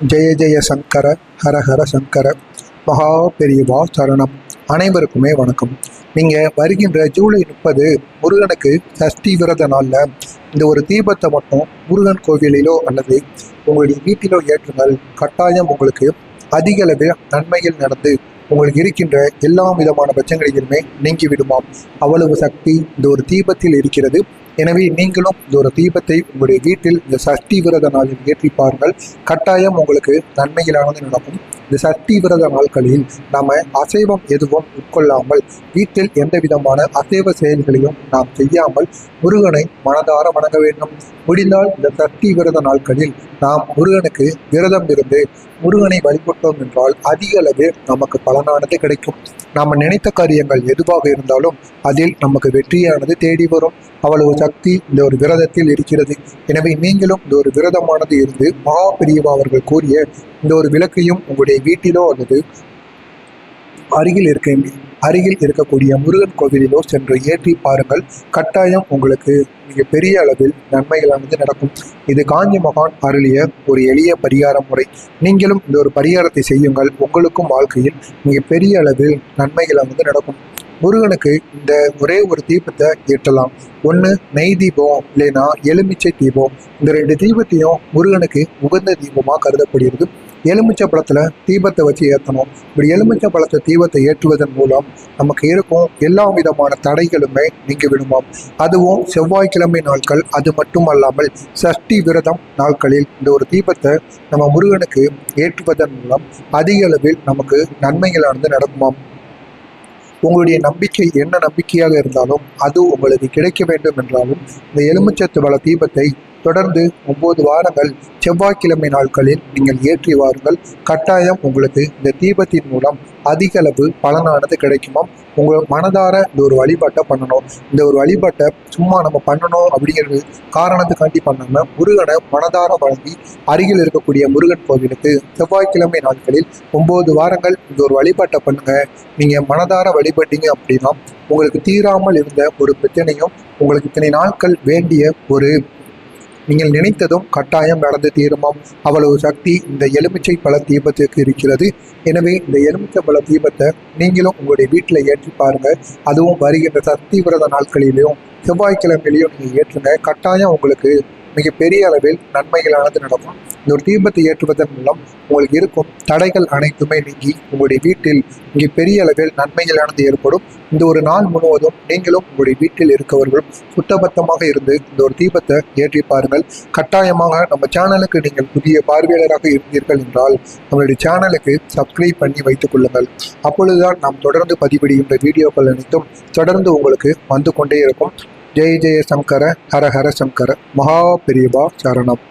ஜெய ஜெய சங்கர ஹர ஹர சங்கர. மகா பெரியவா சரணம். அனைவருக்குமே வணக்கம். நீங்கள் வருகின்ற ஜூலை முப்பது முருகனுக்கு சஷ்டி விரத நாளில் இந்த ஒரு தீபத்தை மட்டும் முருகன் கோவிலிலோ அல்லது உங்களுடைய வீட்டிலோ ஏற்றுங்கள். கட்டாயம் உங்களுக்கு அதிக அளவில் நன்மைகள் நடந்து உங்களுக்கு இருக்கின்ற எல்லா விதமான பட்சங்களிலுமே நீங்கி விடுமாம் அவ்வளவு சக்தி இந்த ஒரு தீபத்தில் இருக்கிறது. எனவே நீங்களும் இந்த ஒரு தீபத்தை உங்களுடைய வீட்டில் இந்த சஷ்டி விரத நாளில் ஏற்றி பாருங்கள். கட்டாயம் உங்களுக்கு நன்மைகளானது நடக்கும். இந்த சக்தி விரத நாட்களில் நாம அசைவம் எதுவும் உட்கொள்ளாமல் வீட்டில் எந்த விதமான அசைவ செயல்களையும் நாம் செய்யாமல் முருகனை மனதார வணங்க வேண்டும். முடிந்தால் இந்த சக்தி விரத நாட்களில் நாம் முருகனுக்கு விரதம் இருந்து முருகனை வழிபட்டோம் என்றால் அதிக அளவு நமக்கு பலனானது கிடைக்கும். நாம் நினைத்த காரியங்கள் எதுவாக இருந்தாலும் அதில் நமக்கு வெற்றியானது தேடி வரும். அவ்வளவு சக்தி இந்த ஒரு விரதத்தில் இருக்கிறது. எனவே நீங்களும் இந்த ஒரு விரதமானது இருந்து மகா பெரியவா அவர்கள் கூறிய இந்த ஒரு விளக்கையும் உங்களுடைய வீட்டிலோ அல்லது அருகில் இருக்க அருகில் இருக்கக்கூடிய முருகன் கோவிலிலோ சென்று ஏற்றி பாருங்கள். கட்டாயம் உங்களுக்கு மிக பெரிய அளவில் நன்மைகளானது நடக்கும். இது காஞ்சி மகான் அருளிய ஒரு எளிய பரிகார முறை. நீங்களும் இந்த ஒரு பரிகாரத்தை செய்யுங்கள். உங்களுக்கும் வாழ்க்கையில் மிக பெரிய அளவில் நன்மைகளானது நடக்கும். முருகனுக்கு இந்த ஒரே ஒரு தீபத்தை ஏற்றலாம். ஒன்று நெய் தீபம் இல்லைன்னா எலுமிச்சை தீபம். இந்த ரெண்டு தீபத்தையும் முருகனுக்கு உகந்த தீபமாக கருதப்படுகிறது. எலுமிச்சை பழத்தில் தீபத்தை வச்சு ஏற்றணும் இப்படி எலுமிச்சை பழத்தை தீபத்தை ஏற்றுவதன் மூலம் நமக்கு இருக்கும் எல்லா விதமான தடைகளுமே நீங்கி விடுமாம். அதுவும் செவ்வாய்க்கிழமை நாட்கள் அது மட்டும் அல்லாமல் சஷ்டி விரதம் நாட்களில் இந்த ஒரு தீபத்தை நம்ம முருகனுக்கு ஏற்றுவதன் மூலம் அதிக அளவில் நமக்கு நன்மைகளானது நடக்குமாம். உங்களுடைய நம்பிக்கை என்ன நம்பிக்கையாக இருந்தாலும் அது உங்களுக்கு கிடைக்க வேண்டும் என்றாலும் இந்த எலுமிச்சத்து பல தீபத்தை தொடர்ந்து ஒன்பது வாரங்கள் செவ்வாய்க்கிழமை நாட்களில் நீங்கள் ஏற்றி வாருங்கள். கட்டாயம் உங்களுக்கு இந்த தீபத்தின் மூலம் அதிக அளவு பலனானது கிடைக்குமாம். உங்கள் மனதார இந்த ஒரு வழிபாட்டை பண்ணணும். இந்த ஒரு வழிபாட்டை சும்மா நம்ம பண்ணணும் அப்படிங்கிறது காரணத்துக்காண்டி பண்ணாமல் முருகனை மனதார வழங்கி அருகில் இருக்கக்கூடிய முருகன் கோவிலுக்கு செவ்வாய்க்கிழமை நாட்களில் ஒம்பது வாரங்கள் இந்த ஒரு வழிபாட்டை பண்ணுங்க. நீங்கள் மனதார வழிபட்டீங்க அப்படின்னா உங்களுக்கு தீராமல் இருந்த ஒரு பிரச்சனையும் உங்களுக்கு இத்தனை நாட்கள் வேண்டிய ஒரு நீங்கள் நினைத்ததும் கட்டாயம் நடந்து தீருமாம். அவ்வளவு சக்தி இந்த எலுமிச்சை பழ தீபத்துக்கு இருக்கிறது. எனவே இந்த எலுமிச்சை பழ தீபத்தை நீங்களும் உங்களுடைய வீட்டில் ஏற்றி பாருங்க. அதுவும் வருகின்ற சக்தி விரத நாட்களிலேயும் செவ்வாய்க்கிழமையிலையும் நீங்கள் ஏற்றுங்க. கட்டாயம் உங்களுக்கு மிகப்பெரிய அளவில் நன்மைகளானது நடக்கும். இந்த ஒரு தீபத்தை ஏற்றுவதன் மூலம் உங்களுக்கு இருக்கும் தடைகள் அனைத்துமே நீங்கி உங்களுடைய வீட்டில் மிகப்பெரிய பெரிய அளவில் நன்மைகளானது ஏற்படும். இந்த ஒரு நாள் முழுவதும் நீங்களும் உங்களுடைய வீட்டில் இருக்கவர்களும் சுத்தபத்தமாக இருந்து இந்த ஒரு தீபத்தை ஏற்றி பாருங்கள். கட்டாயமாக நம்ம சேனலுக்கு நீங்கள் புதிய பார்வையாளராக இருந்தீர்கள் என்றால் நம்மளுடைய சேனலுக்கு சப்ஸ்கிரைப் பண்ணி வைத்துக் கொள்ளுங்கள். அப்பொழுதுதான் நாம் தொடர்ந்து பதிவிடுகின்ற வீடியோக்கள் அனைத்தும் தொடர்ந்து உங்களுக்கு வந்து கொண்டே இருக்கும். ஜெய ஜெய சங்கர ஹர ஹர சங்கர மகா பெரியவா சரணம்